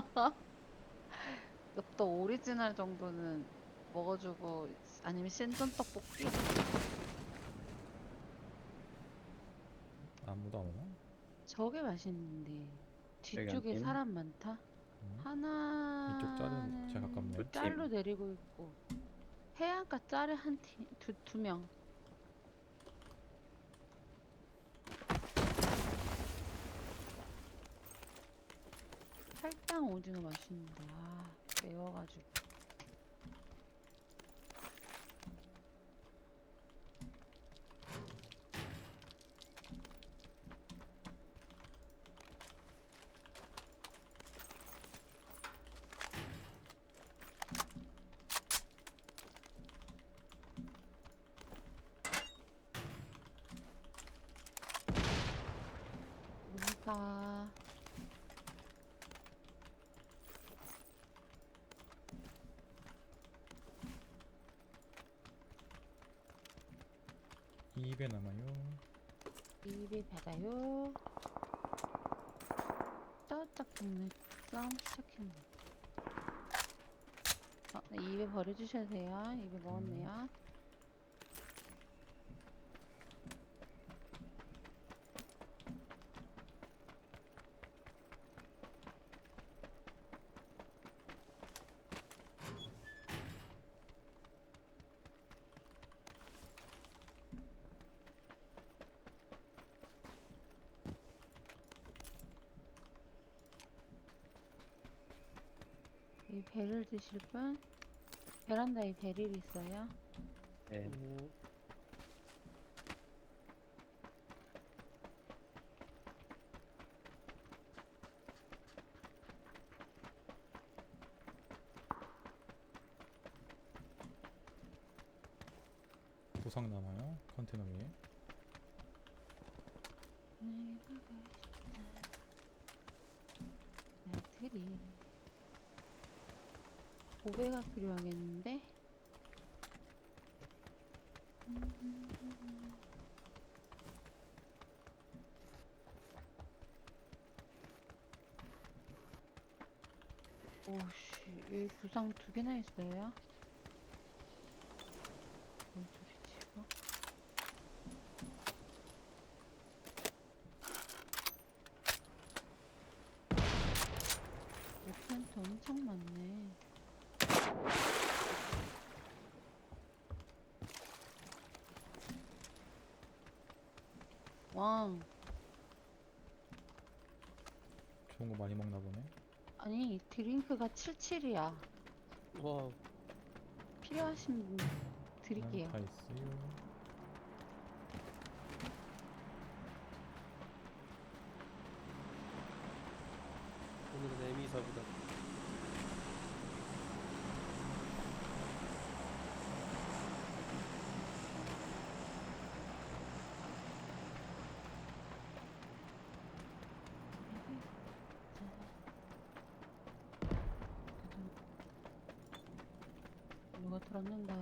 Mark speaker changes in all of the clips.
Speaker 1: 엽떡 오리지널 정도는 먹어주고 아니면 신전 떡볶이?
Speaker 2: 아무도 안 오나?
Speaker 1: 저게 맛있는데. 뒤쪽에 사람 많다?
Speaker 2: 음.
Speaker 1: 하나는
Speaker 2: 이쪽 짤은 제일 가깝네.
Speaker 1: 짤로 내리고 있고. 해안가 짤에 한두두명 팔당 오징어 맛있는데 아 매워가지고. 우리가
Speaker 2: 입 에 남아요.
Speaker 1: 입에 받아요. 쩌짝 먹는 싸움 시작했네. 어, 네, 입에 버려주셔야 돼요. 입에 먹었네요. 이 배를 드실 분? 베란다에 베릴 있어요.
Speaker 3: 네.
Speaker 2: 보상 남아요. 컨테이너 위에.
Speaker 1: 내가 가고 싶다. 나들이. 고배가 필요하겠는데? 오씨, 여기 구상 두 개나 있어요? 뭔 소리지, 이거? 옆엔트 엄청 많네. 왕,
Speaker 2: 좋은 거 많이 먹나 보네.
Speaker 1: 아니 드링크가 77이야.
Speaker 3: 와,
Speaker 1: 필요하신 분 드릴게요.
Speaker 2: 다 있어요.
Speaker 3: 오늘은 에미사보다.
Speaker 1: 누가 들었는가?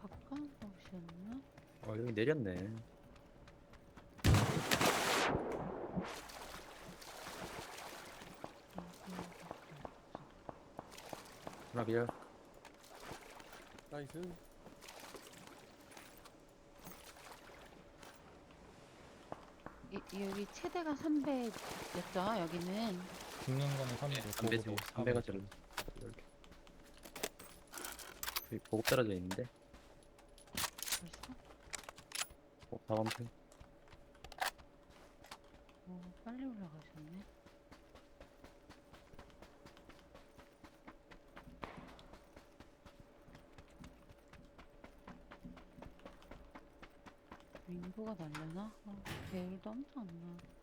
Speaker 1: 바깥 오셨나?
Speaker 3: 어, 여기 내렸네. 하나 기절. 나이스.
Speaker 1: 이, 여기 최대가 300였죠? 여기는
Speaker 2: 죽는 거는 3배.
Speaker 3: 담배지 300원 짜리. 이렇게. 여기 보급 떨어져 있는데.
Speaker 1: 벌써?
Speaker 3: 어, 다원표.
Speaker 1: 오, 빨리 올라가셨네. 윙고가 날려나? 어, 배율도 엄청 안 나.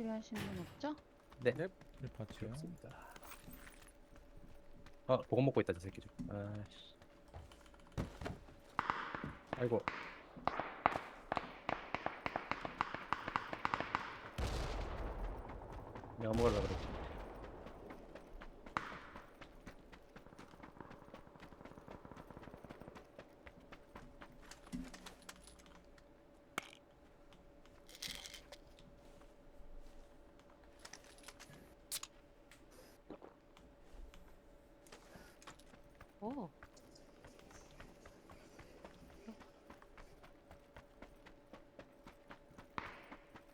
Speaker 1: 필요하신 분 없죠?
Speaker 3: 네.
Speaker 2: 1파츠요.
Speaker 3: 없습니다. 아, 보급 먹고 있다, 저 새끼 좀. 아씨. 아이고. 내가 먹으려고 그랬지.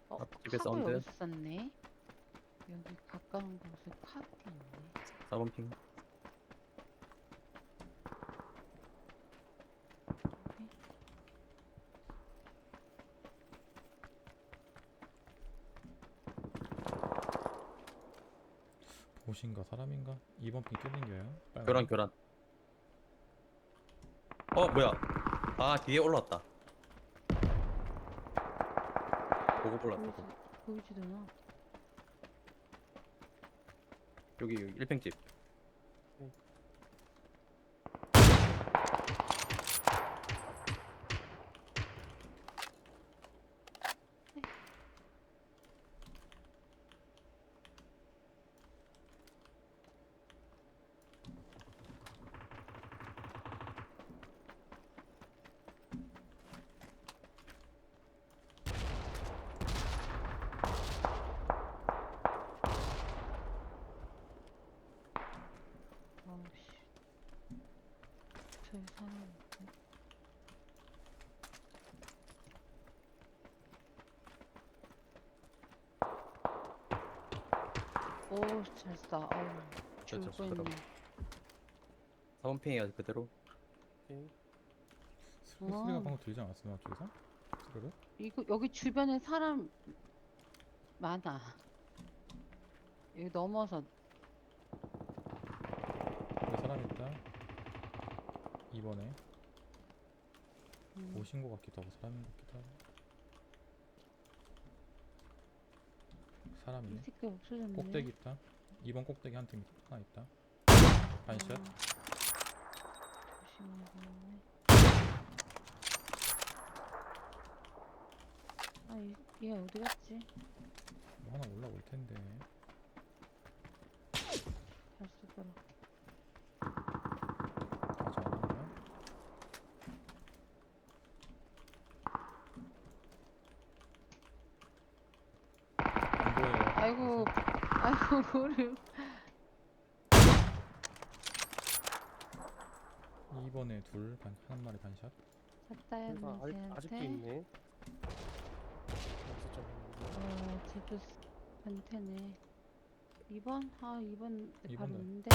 Speaker 1: 어,
Speaker 3: 앞집에
Speaker 1: 카고
Speaker 3: 사운드.
Speaker 1: 여기 있었네. 여기 가까운 곳에 카고 있네.
Speaker 3: 4번 핑.
Speaker 2: 보신가 사람인가? 2번 핑 뚫린겨요? 빨간
Speaker 3: 교란
Speaker 2: 거?
Speaker 3: 교란. 어 뭐야? 아 뒤에 올라왔다. 보고 올라왔다. 보고.
Speaker 1: 보이지도 않아.
Speaker 3: 여기 여기 1팽집.
Speaker 1: 아우씨. 사람 있네. 오, 잘 쏴. 어우,
Speaker 3: 저, 저,
Speaker 1: 죽고
Speaker 3: 그럼.
Speaker 1: 있네.
Speaker 3: 4번 핑이 아직 그대로.
Speaker 2: 소- 소리가
Speaker 1: 어.
Speaker 2: 방금 들리지 않았어요 쪽에서? 소리를?
Speaker 1: 이거 여기 주변에 사람 많아. 여기 넘어서
Speaker 2: 여기 사람 있다 2번에
Speaker 1: 음,
Speaker 2: 오신 것 같기도 하고 사람인 것 같기도 하고
Speaker 1: 이
Speaker 2: 사람이네
Speaker 1: 새끼 없어졌네.
Speaker 2: 꼭대기 있다 2번 꼭대기 한 팀 하나 있다 반샷
Speaker 1: 어, 조심하고. 아, 이, 얘 어디 갔지?
Speaker 2: 뭐 하나 올라올 텐데
Speaker 1: 잘 쓰더라.
Speaker 2: 가지 않았나? 안 보여요
Speaker 1: 아이고, 아이고, 뭐를.
Speaker 2: 2번에 둘, 반, 한 마리 반샷
Speaker 1: 샀다야
Speaker 4: 그래서 아직, 아직도. 있네.
Speaker 1: 어, 스- 변태네. 2번? 아, 2번 바로
Speaker 2: 이번도.
Speaker 1: 있는데.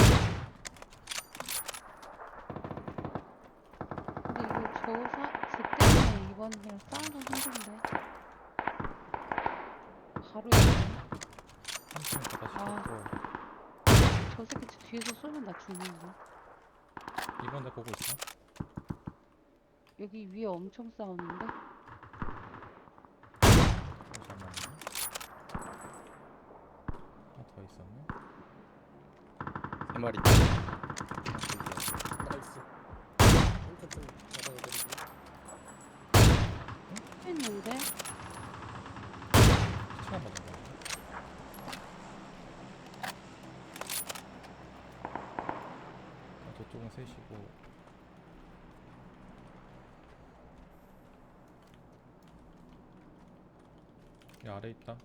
Speaker 1: 근데 이거 저 사, 쟤 때문에 2번 그냥 싸우기 힘든데. 바로 있네.
Speaker 2: 한팀 갖다
Speaker 1: 아.
Speaker 2: 시켰고
Speaker 1: 저 새끼 저 뒤에서 쏘면 나 죽는데.
Speaker 2: 2번 다 보고 있어
Speaker 1: 여기 위에 엄청 싸우는데?
Speaker 2: 잠깐만요 하나 더 있었네
Speaker 3: 3마리.
Speaker 4: 나이스. 한칸좀 잡아내버리고.
Speaker 1: 했는데?
Speaker 2: 처음 받은 거 아, 저쪽은 셋이고 이 아래 있다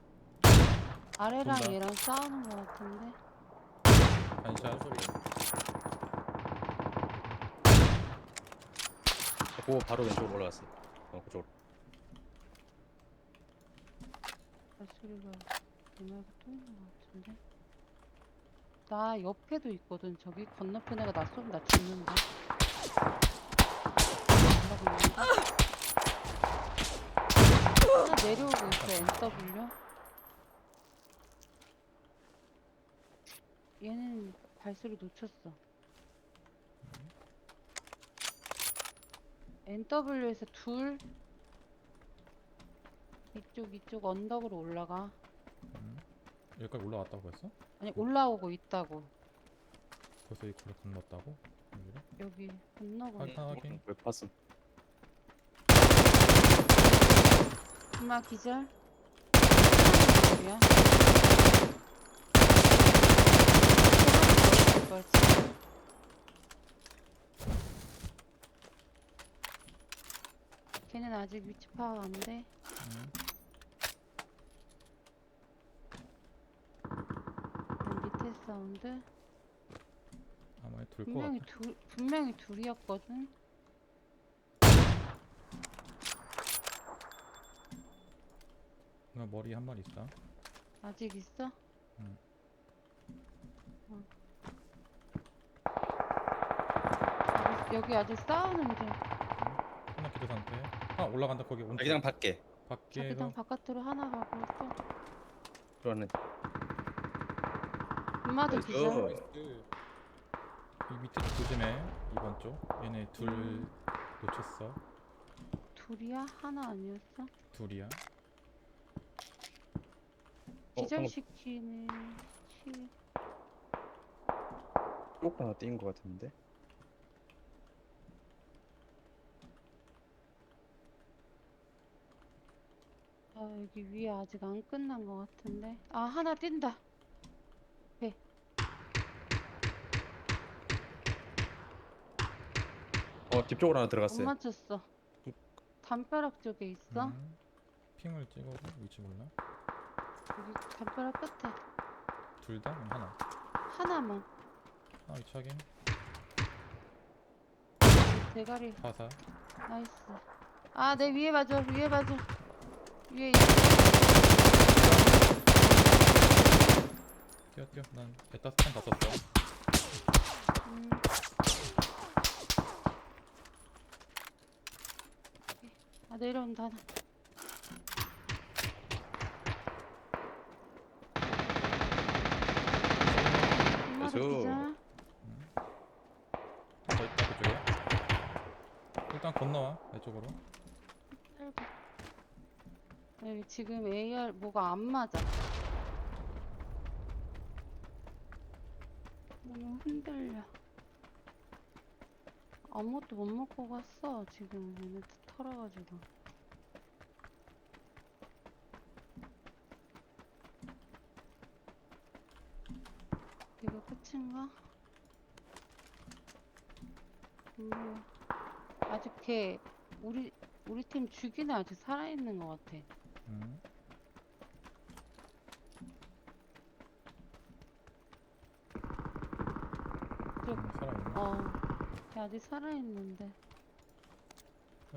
Speaker 1: 아래랑
Speaker 2: 본다.
Speaker 1: 얘랑 싸우는 거 같은데?
Speaker 2: 반샷
Speaker 4: 소리.
Speaker 3: 보고 바로 왼쪽으로 올라갔어. 어 그쪽으로.
Speaker 1: 발소리가 정말 또 있는 거 같은데? 나 옆에도 있거든. 저기 건너편 애가 나 쏘면 나 죽는다 있는데? 하나 내려오고 있어 NW 얘는 발소리 놓쳤어. NW에서 둘. 이쪽 이쪽 언덕으로 올라가.
Speaker 2: 음. 여기까지 올라왔다고 했어?
Speaker 1: 아니 올라오고 있다고
Speaker 2: 벌써 이 거리 건넜다고? 여기를?
Speaker 1: 여기 건너고
Speaker 2: 확인 확인
Speaker 3: 왜 봤음?
Speaker 1: 금마 기절 뭐야? 걔는 아직 위치 파악 안 돼.
Speaker 2: 음.
Speaker 1: 사운드.
Speaker 2: 아마 둘것
Speaker 1: 분명히
Speaker 2: 같아.
Speaker 1: 둘 분명히 둘이었거든.
Speaker 2: 나 머리 한 마리 있다.
Speaker 1: 아직 있어?
Speaker 2: 응.
Speaker 1: 어. 여기, 여기 아직 싸우는 중.
Speaker 2: 하나 기도 상태. 아 올라간다 거기.
Speaker 3: 자기장 밖에
Speaker 2: 밖에서
Speaker 1: 자기장 바깥으로 하나 가고 또
Speaker 3: 들어왔는. 나이스.
Speaker 1: 기절.
Speaker 2: 그이 밑에 쪽 조심해. 이번 쪽. 얘네 둘
Speaker 1: 음.
Speaker 2: 놓쳤어.
Speaker 1: 둘이야? 하나 아니었어?
Speaker 2: 둘이야.
Speaker 3: 어,
Speaker 1: 기절시키는 시
Speaker 3: 쪽 하나 뛴 것 같은데.
Speaker 1: 아 여기 위에 아직 안 끝난 것 같은데 아 하나 뛴다
Speaker 3: 어, 집 쪽으로 하나
Speaker 1: 못
Speaker 3: 들어갔어요.
Speaker 1: 맞췄어 담벼락 쪽에 있어
Speaker 2: 음. 핑을 찍어서 위치 몰라.
Speaker 1: 여기 담벼락 끝에
Speaker 2: 둘 다? 아니 하나.
Speaker 1: 하나만
Speaker 2: 아 위치 확인.
Speaker 1: 대가리
Speaker 2: 파사.
Speaker 1: 나이스 아 내 위에 봐줘 위에 봐줘 위에
Speaker 2: 뛰어 뛰어. 난 에따 스탄 다 썼어.
Speaker 1: 음. 아 내려온다 하나. 기절
Speaker 2: 더 있다 그쪽에. 일단 건너와 내 쪽으로.
Speaker 1: 살고. 여기 지금 AR 뭐가 안 맞아. 너무 흔들려. 아무것도 못 먹고 갔어. 지금 얘네 털어가지고. 이거 끝인가? 음, 아직 걔 우리 우리 팀 죽이는 아직 살아있는 것 같아.
Speaker 2: 음.
Speaker 1: 저-
Speaker 2: 음, 살아있네.
Speaker 1: 어, 걔 아직 살아있는데.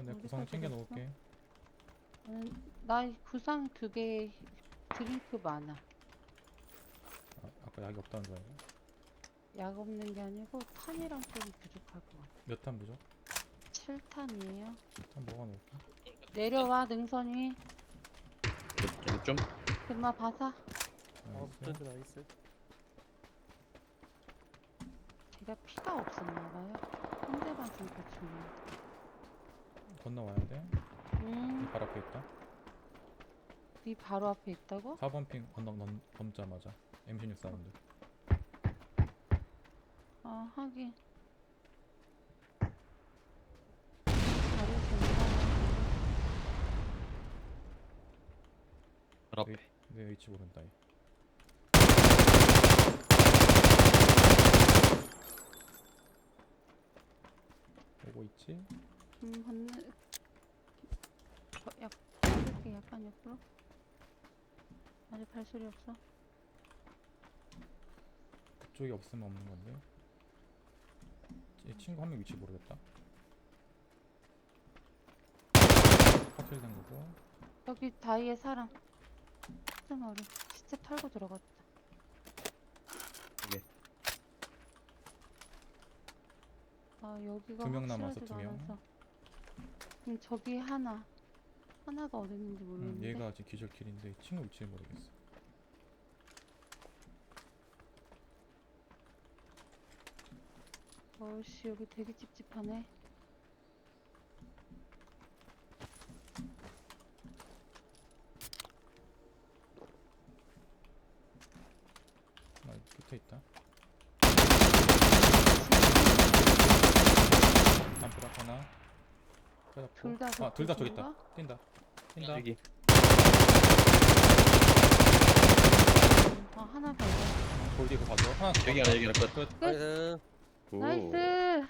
Speaker 2: 내 구상 챙겨? 놓을게.
Speaker 1: 나는 나 구상 두 개 드링크 많아.
Speaker 2: 아, 아까 약이 없다는 줄 알고.
Speaker 1: 약 없는 게 아니고 탄이랑 좀 부족할 것 같아.
Speaker 2: 몇탄 부족?
Speaker 1: 7탄이에요.
Speaker 2: 일단 먹어 놓을게.
Speaker 1: 내려와 능선 위.
Speaker 3: 좀.
Speaker 1: 금마 바사.
Speaker 4: 아
Speaker 2: 나이스.
Speaker 4: 붙어도 나이스
Speaker 1: 걔가 피가 없었나 봐요. 한대 맞으니까 죽네.
Speaker 2: 건너와야 돼.
Speaker 1: 음,
Speaker 2: 바로 앞에 있다.
Speaker 1: 네 바로 앞에 있다고?
Speaker 2: 4번 핑 언덕 넘, 넘자마자 M16 사운드.
Speaker 1: 아, 하긴. 다리 된다.
Speaker 3: 바로 앞에.
Speaker 2: 내 위치 모른다. 얘. 오고 있지?
Speaker 1: 음, 건너. 어, 약, 이렇게 약간 옆으로. 아직 발소리 없어.
Speaker 2: 그쪽이 없으면 없는 건데. 얘 친구 한 명 위치 모르겠다. 확실된 거고.
Speaker 1: 여기 다이에 사람. 스머리. 시체 털고 들어갔다.
Speaker 3: 여기.
Speaker 1: 아, 여기가
Speaker 2: 두 명 남았어,
Speaker 1: 확실하지가
Speaker 2: 두 명.
Speaker 1: 않아서. 그럼 저기 하나. 하나가 어디 있는지
Speaker 2: 응,
Speaker 1: 모르겠는데.
Speaker 2: 얘가 아직 기절킬인데 친구 위치를 모르겠어.
Speaker 1: 어우씨, 여기 되게 찝찝하네.
Speaker 2: 나 여기 끝에 있다. 담벼락 하나.
Speaker 1: 둘 다
Speaker 2: 아, 둘 다 저기
Speaker 1: 그쪽인가?
Speaker 2: 있다. 뛴다. 뛴다.
Speaker 3: 여기.
Speaker 1: 아, 하나 발견.
Speaker 2: 돌 뒤에 거 봐줘. 하나 더
Speaker 3: 여기. 하나 여기 하나 끝.
Speaker 2: 끝.
Speaker 4: 나이스
Speaker 3: 오.
Speaker 1: 나이스!